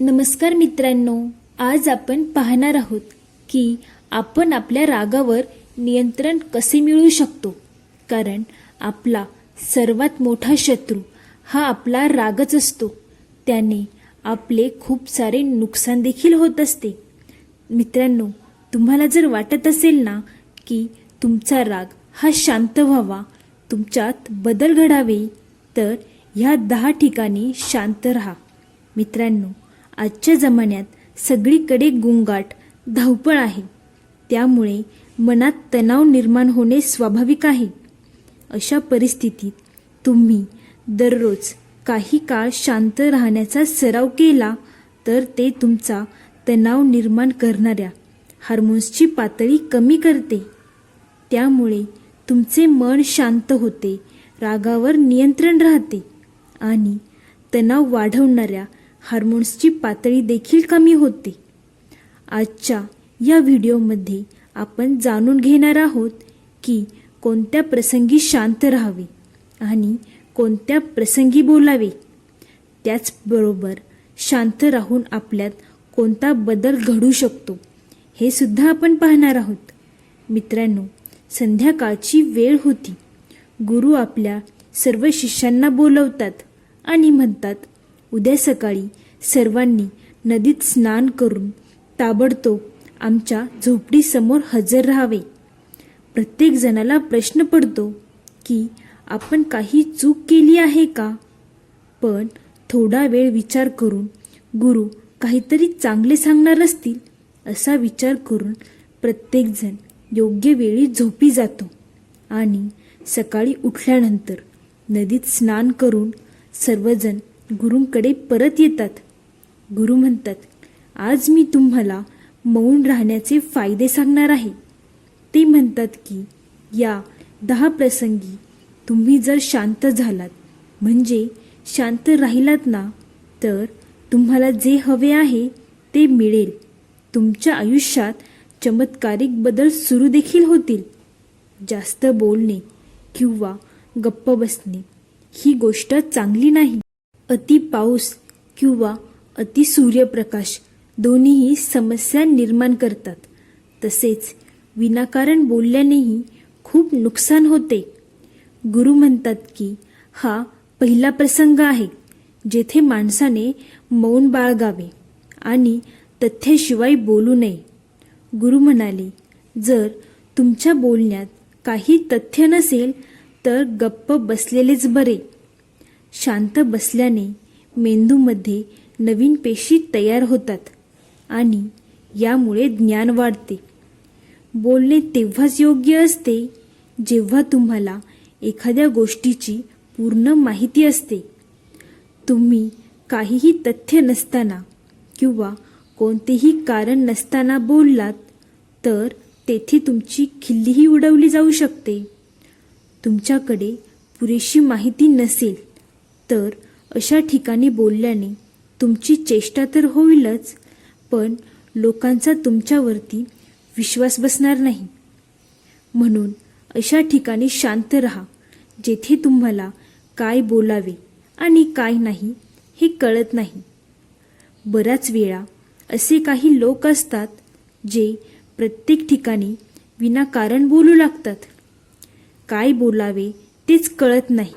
नमस्कार मित्रांनो आज आपण पाहणार आहोत की आपण आपल्या रागावर नियंत्रण कसे मिळवू शकतो? कारण आपला सर्वात मोठा शत्रू हा आपला रागच असतो. त्याने आपले खूप सारे नुकसान देखील होत असते. मित्रांनो तुम्हाला जर वाटत असेल ना की तुमचा राग हा शांत व्हावा तुमच्यात बदल घडावे तर ह्या दहा ठिकाणी शांत राहा. मित्रांनो आजच्या जमान्यात सगळीकडे गुंगाट धावपळ आहे. त्यामुळे मनात तणाव निर्माण होणे स्वाभाविक आहे. अशा परिस्थितीत तुम्ही दररोज काही काळ शांत राहण्याचा सराव केला तर ते तुमचा तणाव निर्माण करणाऱ्या हार्मोन्सची पातळी कमी करते. त्यामुळे तुमचे मन शांत होते रागावर नियंत्रण राहते आणि तणाव वाढवणाऱ्या हार्मोन्सची पातळी देखील कमी होते. आजच्या या व्हिडिओमध्ये आपण जाणून घेणार आहोत की कोणत्या प्रसंगी शांत राहावे आणि कोणत्या प्रसंगी बोलावे. त्याचबरोबर शांत राहून आपल्यात कोणता बदल घडू शकतो हे सुद्धा आपण पाहणार आहोत. मित्रांनो संध्याकाळची वेळ होती. गुरु आपल्या सर्व शिष्यांना बोलवतात आणि म्हणतात उद्या सकाळी सर्वांनी नदीत स्नान करून ताबडतोब आमच्या झोपडीसमोर हजर राहावे. प्रत्येक जणाला प्रश्न पडतो की आपण काही चूक केली आहे का? पण थोडा वेळ विचार करून गुरु काहीतरी चांगले सांगणार असतील असा विचार करून प्रत्येकजण योग्य वेळी झोपी जातो आणि सकाळी उठल्यानंतर नदीत स्नान करून सर्वजण गुरूंकडे परत येतात. गुरु म्हणतात आज मी तुम्हाला मौन राहण्याचे फायदे सांगणार आहे. ते म्हणतात की या दहा प्रसंगी तुम्ही जर शांत झालात म्हणजे शांत राहिलात ना तर तुम्हाला जे हवे आहे ते मिळेल. तुमच्या आयुष्यात चमत्कारिक बदल सुरू देखील होतील. जास्त बोलणे किंवा गप्प बसणे ही गोष्ट चांगली नाही. अति पाऊस किंवा अति सूर्यप्रकाश दोन्हीही समस्या निर्माण करतात. तसेच विनाकारण बोलल्यानेही खूप नुकसान होते. गुरु म्हणतात की हा पहिला प्रसंग आहे जेथे माणसाने मौन बाळगावे आणि तथ्याशिवाय बोलू नये. गुरु म्हणाले जर तुमच्या बोलण्यात काही तथ्य नसेल तर गप्प बसलेलेच बरे. शांत बसल्याने मेंदूमध्ये नवीन पेशी तयार होतात आणि यामुळे ज्ञान वाढते. बोलणे तेव्हाच योग्य असते जेव्हा तुम्हाला एखाद्या गोष्टीची पूर्ण माहिती असते. तुम्ही काहीही तथ्य नसताना किंवा कोणतेही कारण नसताना बोललात तर तेथे तुमची खिल्लीही उडवली जाऊ शकते. तुमच्याकडे पुरेशी माहिती नसेल. तर अशा ठिकाणी बोलल्याने तुमची चेष्टा तर होईलच पण लोकांचा तुमच्यावरती विश्वास बसणार नाही. म्हणून अशा ठिकाणी शांत राहा जेथे तुम्हाला काय बोलावे आणि काय नाही हे कळत नाही. बऱ्याच वेळा असे काही लोक असतात जे प्रत्येक ठिकाणी विनाकारण बोलू लागतात. काय बोलावे तेच कळत नाही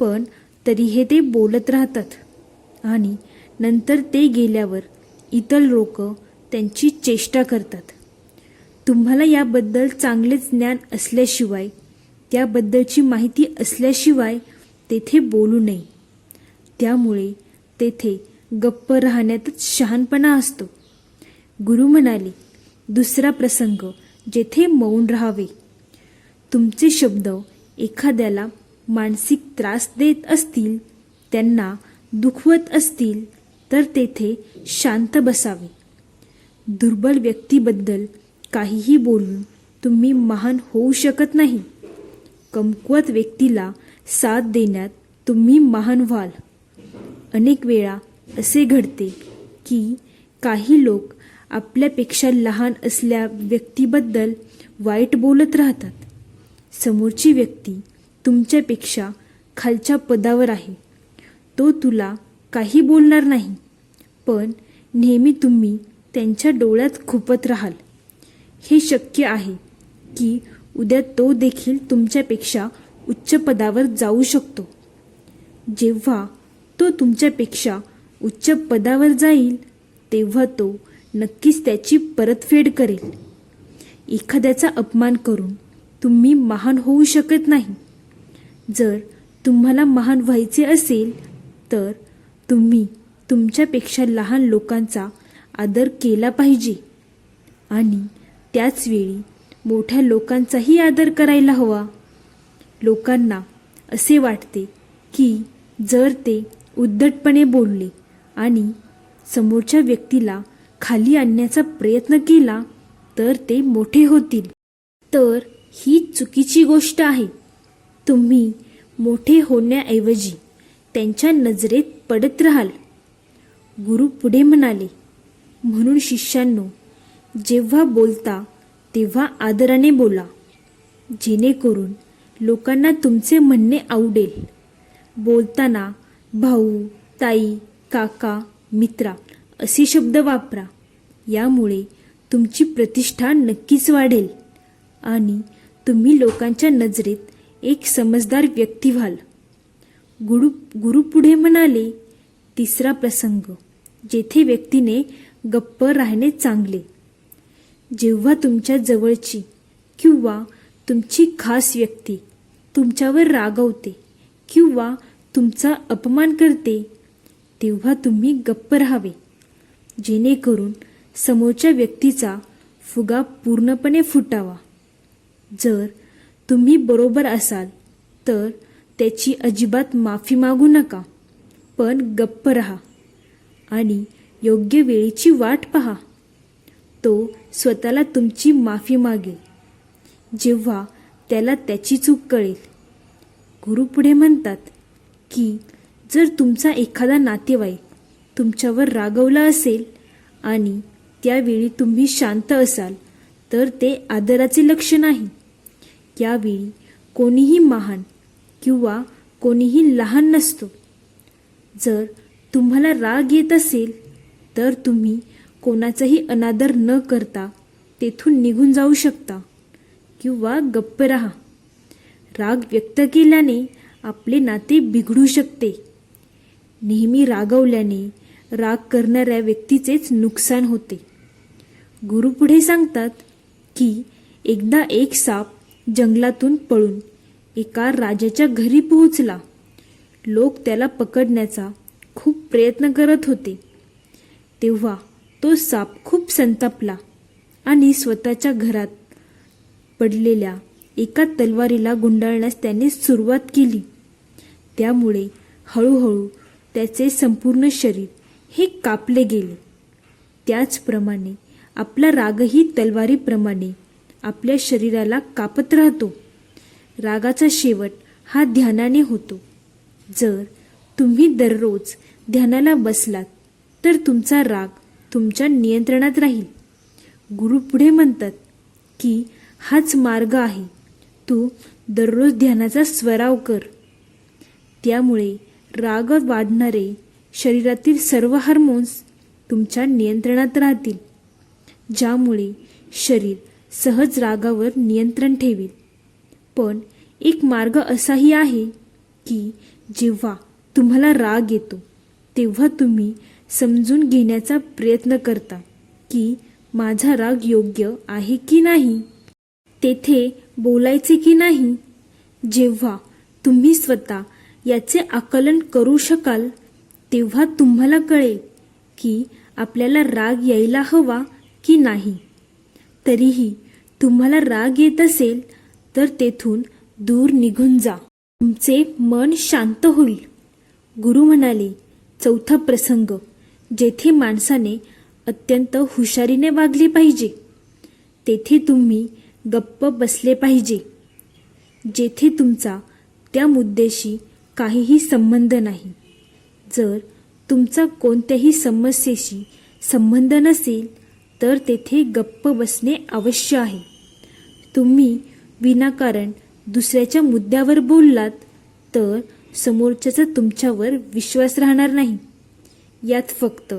पण तरी हे ते बोलत राहतात. आणि नंतर ते गेल्यावर इतर लोक त्यांची चेष्टा करतात. तुम्हाला याबद्दल चांगलेच ज्ञान असल्याशिवाय त्याबद्दलची माहिती असल्याशिवाय तेथे बोलू नये. त्यामुळे तेथे गप्प राहण्यातच शहाणपणा असतो. गुरु म्हणाले दुसरा प्रसंग जेथे मौन राहावे. तुमचे शब्द एखाद्याला मानसिक त्रास देत असतील त्यांना दुखवत असतील तर तेथे शांत बसावे. दुर्बल व्यक्तीबद्दल काहीही बोलून तुम्ही महान होऊ शकत नाही. कमकुवत व्यक्तीला साथ देण्यात तुम्ही महान व्हाल. अनेक वेळा असे घडते की काही लोक आपल्यापेक्षा लहान असल्या व्यक्तीबद्दल वाईट बोलत राहतात. समोरची व्यक्ती तुमच्यापेक्षा खालच्या पदावर आहे. तो तुला काही बोलणार नाही. पण नेहमी तुम्ही त्यांच्या डोळ्यात खुपत राहाल. हे शक्य आहे की उद्या तो देखील तुमच्यापेक्षा उच्च पदावर जाऊ शकतो. जेव्हा तो तुमच्यापेक्षा उच्च पदावर जाईल तेव्हा तो नक्कीच त्याची परतफेड करेल. एखाद्याचा अपमान करून तुम्ही महान होऊ शकत नाही. जर तुम्हाला महान व्हायचे असेल तर तुम्ही तुमच्यापेक्षा लहान लोकांचा आदर केला पाहिजे. आणि त्याचवेळी मोठ्या लोकांचाही आदर करायला हवा. लोकांना असे वाटते की जर ते उद्धटपणे बोलले आणि समोरच्या व्यक्तीला खाली आणण्याचा प्रयत्न केला तर ते मोठे होतील. तर ही चुकीची गोष्ट आहे. तुम्ही मोठे होण्याऐवजी त्यांच्या नजरेत पडत राहाल. गुरु पुढे म्हणाले म्हणून शिष्यांनो जेव्हा बोलता तेव्हा आदराने बोला. जेणेकरून लोकांना तुमचे म्हणणे आवडेल. बोलताना भाऊ ताई काका मित्रा असे शब्द वापरा. यामुळे तुमची प्रतिष्ठा नक्कीच वाढेल आणि तुम्ही लोकांच्या नजरेत एक समजदार व्यक्ती व्हाल. गुरु गुरु पुढे म्हणाले तिसरा प्रसंग. जेथे व्यक्तीने गप्प राहणे चांगले. जेव्हा तुमच्या जवळची किंवा तुमची खास व्यक्ती तुमच्यावर रागवते किंवा तुमचा अपमान करते तेव्हा तुम्ही गप्प राहावे. जेणेकरून समोरच्या व्यक्तीचा फुगा पूर्णपणे फुटावा. जर तुम्ही बरोबर असाल तर त्याची अजिबात माफी मागू नका. पण गप्प रहा आणि योग्य वेळेची वाट पहा. तो स्वतःला तुमची माफी मागेल. जेव्हा त्याला त्याची चूक कळेल. गुरु पुढे म्हणतात की जर तुमचा एखादा नातेवाईक तुमच्यावर रागवला असेल आणि त्यावेळी तुम्ही शांत असाल तर ते आदराचे लक्ष नाही. यावेळी कोणीही महान किंवा कोणीही लहान नसतो. जर तुम्हाला राग येत असेल तर तुम्ही कोणाचाही अनादर न करता तेथून निघून जाऊ शकता किंवा गप्प राहा. राग व्यक्त केल्याने आपले नाते बिघडू शकते. नेहमी रागवल्याने राग करणाऱ्या व्यक्तीचेच नुकसान होते. गुरु पुढे सांगतात की एकदा एक साप जंगलातून पळून. एका राजाच्या घरी पोहोचला. लोक त्याला पकडण्याचा खूप प्रयत्न करत होते. तेव्हा तो साप खूप संतापला आणि स्वतःच्या घरात पडलेल्या एका तलवारीला गुंडाळण्यास त्याने सुरुवात केली. त्यामुळे हळूहळू त्याचे संपूर्ण शरीर हे कापले गेले. त्याचप्रमाणे आपला रागही तलवारीप्रमाणे आपल्या शरीराला कापत राहतो. रागाचा शेवट हा ध्यानाने होतो. जर तुम्ही दररोज ध्यानाला बसलात तर तुमचा राग तुमच्या नियंत्रणात राहील. गुरु पुढे म्हणतात की हाच मार्ग आहे. तू दररोज ध्यानाचा स्वराव कर. त्यामुळे राग वाढणारे शरीरातील सर्व हार्मोन्स तुमच्या नियंत्रणात राहतील. ज्यामुळे शरीर सहज रागावर नियंत्रण ठेवेल पण एक मार्ग असाही आहे की जेव्हा तुम्हाला राग येतो तेव्हा तुम्ही समजून घेण्याचा प्रयत्न करता की माझा राग योग्य आहे की नाही. तेथे बोलायचे की नाही? जेव्हा तुम्ही स्वतः याचे आकलन करू शकाल तेव्हा तुम्हाला कळेल की आपल्याला राग यायला हवा की नाही. तरीही तुम्हाला राग येत असेल तर तेथून दूर निघून जा. तुमचे मन शांत होईल. गुरु म्हणाले चौथा प्रसंग. जेथे माणसाने अत्यंत हुशारीने वागले पाहिजे तेथे तुम्ही गप्प बसले पाहिजे. जेथे तुमचा त्या मुद्द्याशी काहीही संबंध नाही. जर तुमचा कोणत्याही समस्येशी संबंध नसेल तर तेथे गप्प बसणे आवश्यक आहे. तुम्ही विनाकारण दुसऱ्याच्या मुद्द्यावर बोललात तर समोरच्याचा तुमच्यावर विश्वास राहणार नाही. यात फक्त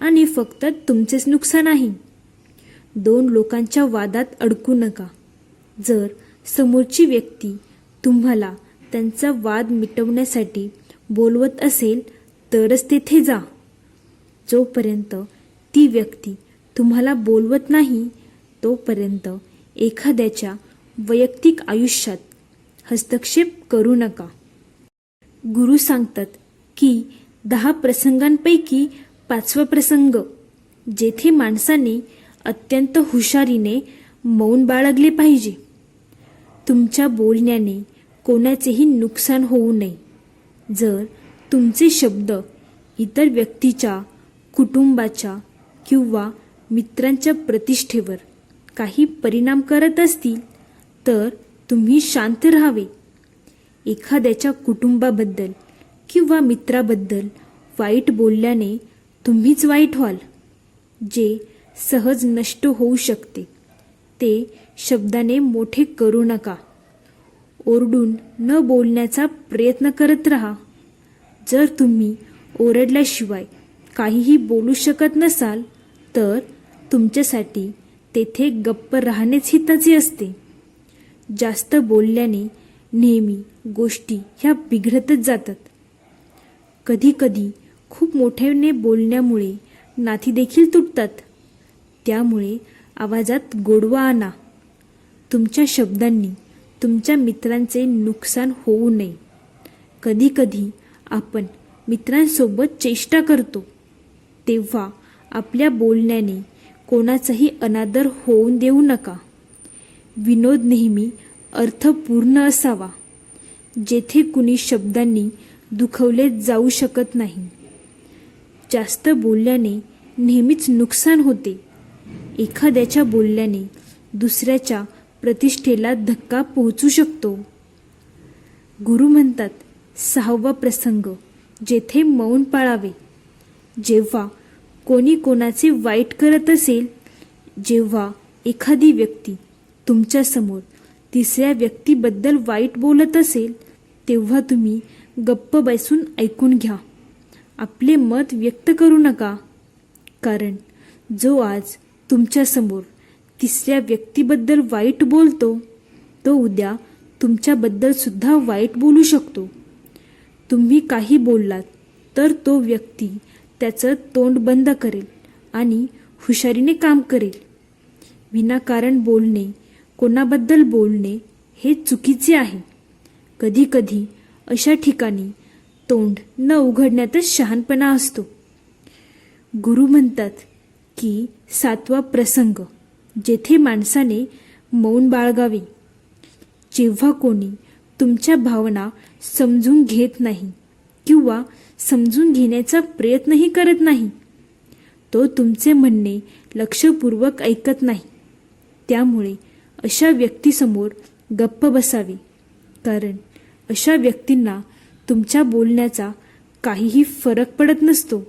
आणि फक्त तुमचेच नुकसान आहे. दोन लोकांच्या वादात अडकू नका. जर समोरची व्यक्ती तुम्हाला त्यांचा वाद मिटवण्यासाठी बोलवत असेल तरच तेथे जा. जोपर्यंत ती व्यक्ती तुम्हाला बोलवत नाही तोपर्यंत एखाद्याच्या वैयक्तिक आयुष्यात हस्तक्षेप करू नका. गुरु सांगतात की दहा प्रसंगांपैकी पाचवा प्रसंग जेथे माणसाने अत्यंत हुशारीने मौन बाळगले पाहिजे. तुमच्या बोलण्याने कोणाचेही नुकसान होऊ नये. जर तुमचे शब्द इतर व्यक्तीच्या कुटुंबाच्या किंवा मित्रांच्या प्रतिष्ठेवर काही परिणाम करत असतील तर तुम्ही शांत राहावे. एखाद्याच्या कुटुंबाबद्दल किंवा मित्राबद्दल वाईट बोलल्याने तुम्हीच वाईट व्हाल जे सहज नष्ट होऊ शकते. ते शब्दाने मोठे करू नका. ओरडून न बोलण्याचा प्रयत्न करत राहा. जर तुम्ही ओरडल्याशिवाय काहीही बोलू शकत नसाल तर तुमच्यासाठी तेथे गप्प राहणेच हिताचे असते. जास्त बोलल्याने नेहमी गोष्टी ह्या बिघडतच जातात. कधीकधी खूप मोठ्याने बोलण्यामुळे नाती देखील तुटतात. त्यामुळे आवाजात गोडवा आणा. तुमच्या शब्दांनी तुमच्या मित्रांचे नुकसान होऊ नये. कधीकधी आपण मित्रांसोबत चेष्टा करतो. तेव्हा आपल्या बोलण्याने कोणाचाही अनादर होऊन देऊ नका. विनोद नेहमी अर्थपूर्ण असावा. जेथे कुणी शब्दांनी दुखवले जाऊ शकत नाही. जास्त बोलल्याने नेहमीच नुकसान होते. एखाद्याच्या बोलल्याने दुसऱ्याच्या प्रतिष्ठेला धक्का पोहोचू शकतो. गुरु म्हणतात सहावा प्रसंग जेथे मौन पाळावे. जेव्हा कोणी कोणाचे वाईट करत असेल जेव्हा एखादी व्यक्ती तुमच्यासमोर तिसऱ्या व्यक्तीबद्दल वाईट बोलत असेल तेव्हा तुम्ही गप्प बसून ऐकून घ्या. आपले मत व्यक्त करू नका. कारण जो आज तुमच्यासमोर तिसऱ्या व्यक्तीबद्दल वाईट बोलतो तो उद्या तुमच्याबद्दलसुद्धा वाईट बोलू शकतो. तुम्ही काही बोललात तर तो व्यक्ती त्याचं तोंड बंद करेल आणि हुशारीने काम करेल. विनाकारण बोलणे कोणाबद्दल बोलणे हे चुकीचे आहे. कधीकधी अशा ठिकाणी तोंड न उघडण्यातच शहाणपणा असतो. गुरु म्हणतात की सातवा प्रसंग जेथे माणसाने मौन बाळगावे. जेव्हा कोणी तुमच्या भावना समजून घेत नाही किंवा समजून घेण्याचा प्रयत्नही करत नाही. तो तुमचे म्हणणे लक्षपूर्वक ऐकत नाही. त्यामुळे अशा व्यक्तीसमोर गप्प बसावे. कारण अशा व्यक्तींना तुमच्या बोलण्याचा काहीही फरक पडत नसतो.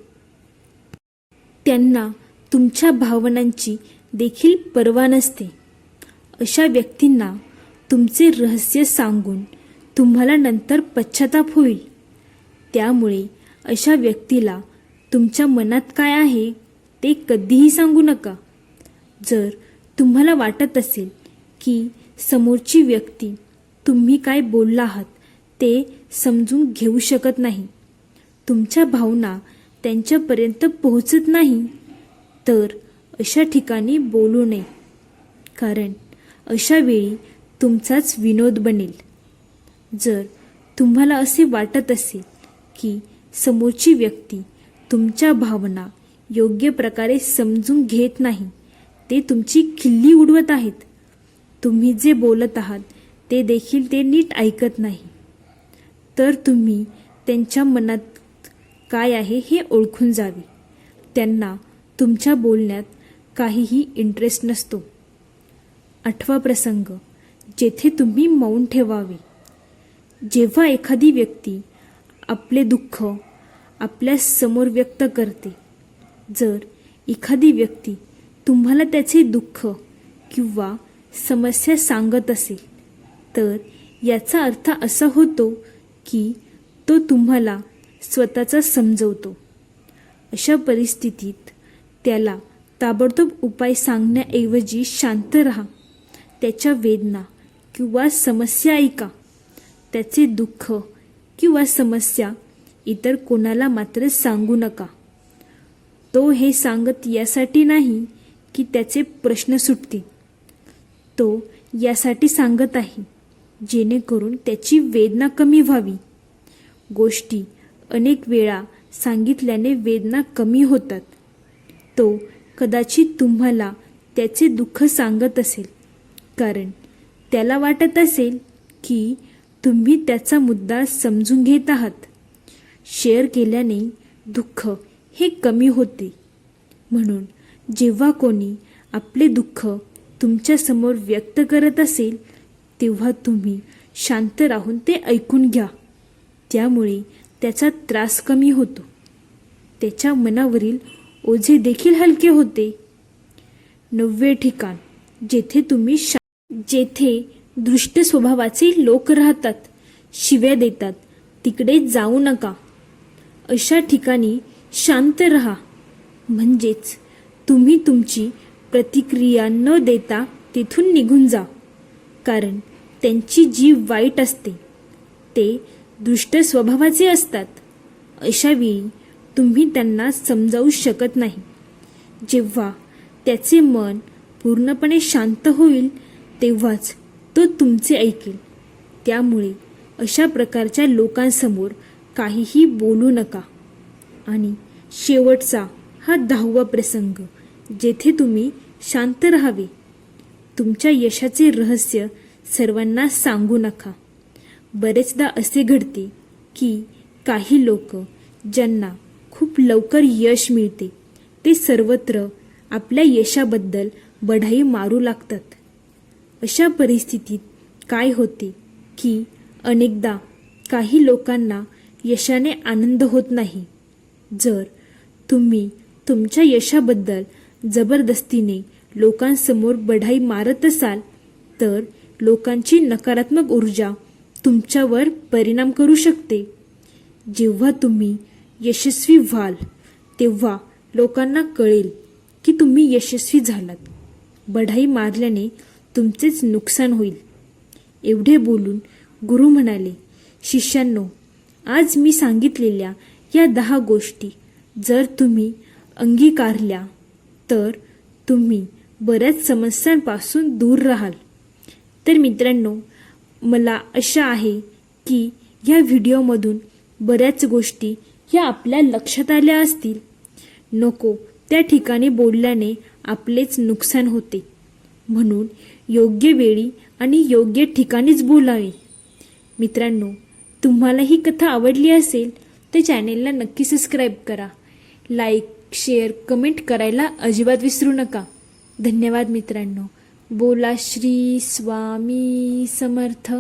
त्यांना तुमच्या भावनांची देखील पर्वा नसते. अशा व्यक्तींना तुमचे रहस्य सांगून तुम्हाला नंतर पश्चाताप होईल. त्यामुळे अशा व्यक्तीला तुमच्या मनात काय आहे ते कधीही सांगू नका. जर तुम्हाला वाटत असेल की समोरची व्यक्ती तुम्ही काय बोलला आहात ते समजून घेऊ शकत नाही तुमच्या भावना त्यांच्यापर्यंत पोहोचत नाही तर अशा ठिकाणी बोलू नये. कारण अशा वेळी तुमचाच विनोद बनेल. जर तुम्हाला असे वाटत असेल की समोरची व्यक्ती तुमच्या भावना योग्य प्रकारे समजून घेत नाही ते तुमची खिल्ली उडवत आहेत. तुम्ही जे बोलत आहात ते देखील ते नीट ऐकत नाही. तर तुम्ही त्यांच्या मनात काय आहे हे ओळखून जावे. त्यांना तुमच्या बोलण्यात काहीही इंटरेस्ट नसतो. आठवा प्रसंग जेथे तुम्ही मौन ठेवावे. जेव्हा एखादी व्यक्ती आपले दुःख आपल्यासमोर व्यक्त करते. जर एखादी व्यक्ती तुम्हाला त्याचे दुःख किंवा समस्या सांगत असेल तर याचा अर्थ असा होतो की तो तुम्हाला स्वतःचा समजवतो. अशा परिस्थितीत त्याला ताबडतोब उपाय सांगण्याऐवजी शांत राहा. त्याच्या वेदना किंवा समस्या ऐका. त्याचे दुःख किंवा समस्या इतर कोणाला मात्र सांगू नका. तो हे सांगत यासाठी नाही की त्याचे प्रश्न सुटतील. तो यासाठी सांगत आहे जेणेकरून त्याची वेदना कमी व्हावी. गोष्टी अनेक वेळा सांगितल्याने वेदना कमी होतात. तो कदाचित तुम्हाला त्याचे दुःख सांगत असेल कारण त्याला वाटत असेल की तुम्ही त्याचा मुद्दा समजून घेत आहात. शेअर केल्याने दुःख हे कमी होते. म्हणून जेव्हा कोणी आपले दुःख तुमच्यासमोर व्यक्त करत असेल तेव्हा तुम्ही शांत राहून ते ऐकून घ्या. त्यामुळे त्याचा त्रास कमी होतो. त्याच्या मनावरील ओझे देखील हलके होते. नववे ठिकाण जेथे तुम्ही शा जेथे दृष्ट स्वभावाचे लोक राहतात शिव्या देतात तिकडे जाऊ नका. अशा ठिकाणी शांत रहा. म्हणजेच तुम्ही तुमची प्रतिक्रिया न देता तिथून निघून जा. कारण त्यांची जीव वाईट असते. ते दुष्ट स्वभावाचे असतात अशावेळी तुम्ही त्यांना समजावू शकत नाही. जेव्हा त्याचे मन पूर्णपणे शांत होईल तेव्हाच तो तुमचे ऐकेल. त्यामुळे अशा प्रकारच्या लोकांसमोर काहीही बोलू नका. आणि शेवटचा हा दहावा प्रसंग जेथे तुम्ही शांत राहावे. तुमच्या यशाचे रहस्य सर्वांना सांगू नका. बरेचदा असे घडते की काही लोक ज्यांना खूप लवकर यश मिळते ते सर्वत्र आपल्या यशाबद्दल बढाई मारू लागतात. अशा परिस्थितीत काय होते की अनेकदा काही लोकांना यशाने आनंद होत नाही. जर तुम्ही तुमच्या यशाबद्दल जबरदस्तीने लोकांसमोर बढाई मारत असाल तर लोकांची नकारात्मक ऊर्जा तुमच्यावर परिणाम करू शकते. जेव्हा तुम्ही यशस्वी व्हाल तेव्हा लोकांना कळेल की तुम्ही यशस्वी झालात. बढाई मारल्याने तुमचेच नुकसान होईल. एवढे बोलून गुरु म्हणाले शिष्यांनो आज मी सांगितलेल्या या दहा गोष्टी जर तुम्ही अंगीकारल्या तर तुम्ही बऱ्याच समस्यांपासून दूर राहाल. तर मित्रांनो मला आशा आहे की या व्हिडिओमधून बऱ्याच गोष्टी ह्या आपल्या लक्षात आल्या असतील. नको त्या ठिकाणी बोलल्याने आपलेच नुकसान होते. म्हणून योग्य वेळी आणि योग्य ठिकाणीच बोलावे. मित्रांनो तुम्हाला ही कथा आवडली असेल तर चॅनेलला नक्की सबस्क्राईब करा. लाईक शेअर कमेंट करायला अजिबात विसरू नका. धन्यवाद मित्रांनो. बोला श्री स्वामी समर्थ.